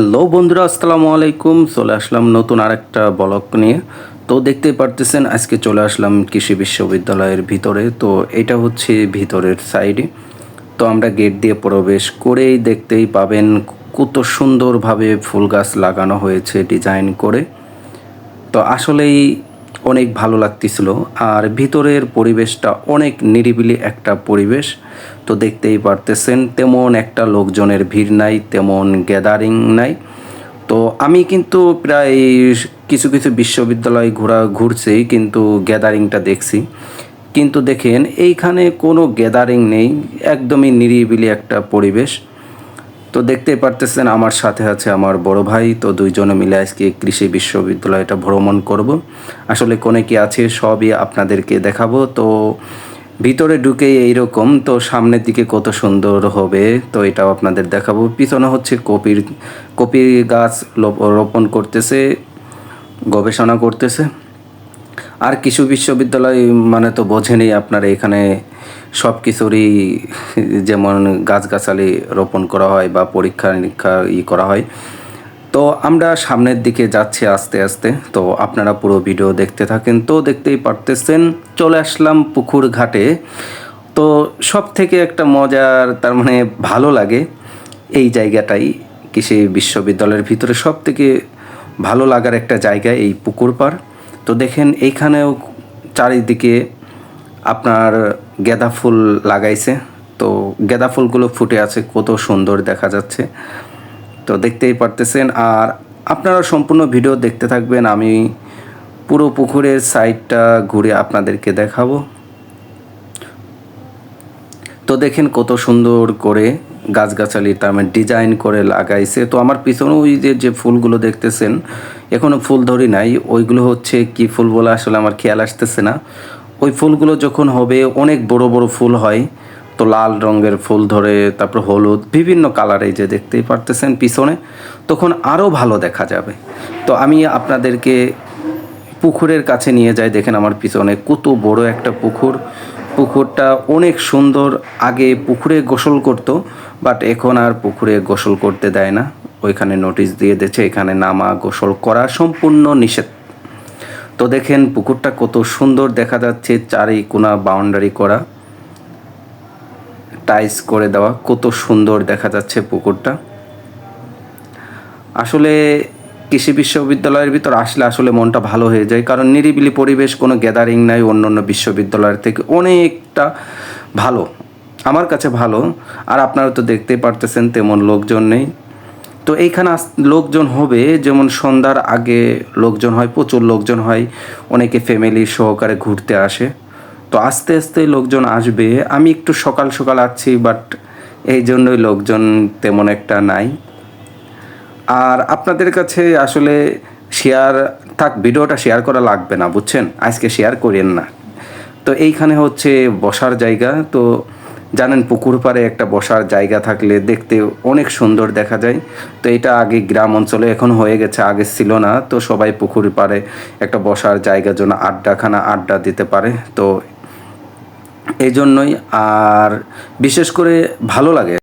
Hello বন্ধুরা, আসসালামু আলাইকুম। চলে আসলাম নতুন আরেকটা ব্লগ নিয়ে। তো দেখতেই পারতেছেন, আজকে চলে আসলাম কৃষি বিশ্ববিদ্যালয়ের ভিতরে। তো এটা হচ্ছে ভিতরের সাইডে তো আমরা গেট দিয়ে প্রবেশ করেই দেখতেই পাবেন কত সুন্দরভাবে ফুল গাছ লাগানো হয়েছে ডিজাইন করে। তো আসলেই অনেক ভালো লাগতেছিল। আর ভিতরের পরিবেশটা অনেক নিরিবিলি একটা পরিবেশ। তো দেখতেই পারতেছেন, তেমন একটা লোকজনের ভিড় নাই, তেমন গ্যাদারিং নাই। তো আমি কিন্তু প্রায় কিছু কিছু বিশ্ববিদ্যালয় ঘোরা, ঘুরছি, কিন্তু গ্যাদারিংটা দেখছি। কিন্তু দেখেন, এইখানে কোনো গ্যাদারিং নেই, একদমই নিরিবিলি একটা পরিবেশ। তো দেখতেই পারতেছেন আমার সাথে আছে আমার বড় ভাই। তো দুইজনে মিলে আজকে কৃষি বিশ্ববিদ্যালয়টা ভ্রমণ করব। আসলে কোনে কি আছে সবই আপনাদেরকে দেখাবো। তো ভিতরে ঢুকেই এইরকম, তো সামনের দিকে কত সুন্দর হবে, তো এটাও আপনাদের দেখাবো। পিছনে হচ্ছে কপির, কপি গাছ রোপণ করতেছে, গবেষণা করতেছে। আর কিছু বিশ্ববিদ্যালয় মানে তো বোঝেনি আপনারা এখানে সব কিছুরই যেমন গাছগাছালি রোপণ করা হয় বা পরীক্ষা নিরীক্ষা ই করা হয়। তো আমরা সামনের দিকে যাচ্ছি আস্তে আস্তে। তো আপনারা পুরো ভিডিও দেখতে থাকেন। তো দেখতেই পারতেছেন, চলে আসলাম পুকুর ঘাটে। তো সব থেকে একটা মজার, তার মানে ভালো লাগে এই জায়গাটাই, কৃষি বিশ্ববিদ্যালয়ের ভিতরে সব থেকে ভালো লাগার একটা জায়গা এই পুকুর পাড়। তো দেখেন এইখানেও চারিদিকে আপনার গেঁদা ফুল লাগাইছে। তো গেঁদা ফুলগুলো ফুটে আছে, কত সুন্দর দেখা যাচ্ছে। তো দেখতেই পারতেছেন, আর আপনারা সম্পূর্ণ ভিডিও দেখতে থাকবেন, আমি পুরো পুকুরের সাইডটা ঘুরে আপনাদেরকে দেখাবো। তো দেখেন কত সুন্দর করে গাছগাছালি তার মানে ডিজাইন করে লাগাইছে। তো আমার পিছনে ওই যে যে ফুলগুলো দেখতেছেন এখনও ফুল ধরি নাই। ওইগুলো হচ্ছে কি ফুল বলে আসলে আমার খেয়াল আসতেছে না। ওই ফুলগুলো যখন হবে, অনেক বড় বড় ফুল হয়। তো লাল রঙের ফুল ধরে, তারপর হলুদ, বিভিন্ন কালারে যে দেখতেই পারতেছেন পিছনে। তখন আরও ভালো দেখা যাবে। তো আমি আপনাদেরকে পুকুরের কাছে নিয়ে যাই। দেখেন আমার পিছনে কত বড় একটা পুকুর। পুকুরটা অনেক সুন্দর। আগে পুকুরে গোসল করতো, বাট এখন আর পুকুরে গোসল করতে দেয় না। ওইখানে নোটিশ দিয়ে দিয়েছে, এখানে নামা গোসল করা সম্পূর্ণ নিষেধ। তো দেখেন, পুকুরটা কত সুন্দর দেখা যাচ্ছে, চারি কোনা বাউন্ডারি করা। টাইস করে দেওয়া, কত সুন্দর দেখা যাচ্ছে পুকুরটা। আসলে কৃষি বিশ্ববিদ্যালয়ের ভিতর আসলে আসলে মনটা ভালো হয়ে যায়, কারণ নিরিবিলি পরিবেশ, কোনো গ্যাদারিং নাই অন্য অন্য বিশ্ববিদ্যালয়ের থেকে অনেকটা ভালো। আমার কাছে ভালো, আর আপনারা তো দেখতেই পারতেছেন, তেমন লোকজন নেই। তো এইখানে লোকজন হবে, যেমন সন্ধ্যার আগে লোকজন হয়, প্রচুর লোকজন হয়, অনেকে ফ্যামিলি সহকারে ঘুরতে আসে। তো আস্তে আস্তে লোকজন আসবে। আমি একটু সকাল সকাল আসছি বাট এই জন্যই লোকজন তেমন একটা নাই। আর আপনাদের কাছে আসলে শেয়ার থাক, ভিডিওটা শেয়ার করা লাগবে না, বুঝছেন? আজকে শেয়ার করেন না। তো এইখানে হচ্ছে বসার জায়গা, তো জানেন পুকুর পাড়ে একটা বসার জায়গা থাকলে দেখতে অনেক সুন্দর দেখা যায়। তো এটা আগে গ্রাম অঞ্চলে এখন হয়ে গেছে, আগে ছিল না। তো সবাই পুকুর পাড়ে একটা বসার জায়গার জন্য আড্ডাখানা আড্ডা দিতে পারে। তো এই জন্যই আর বিশেষ করে ভালো লাগে।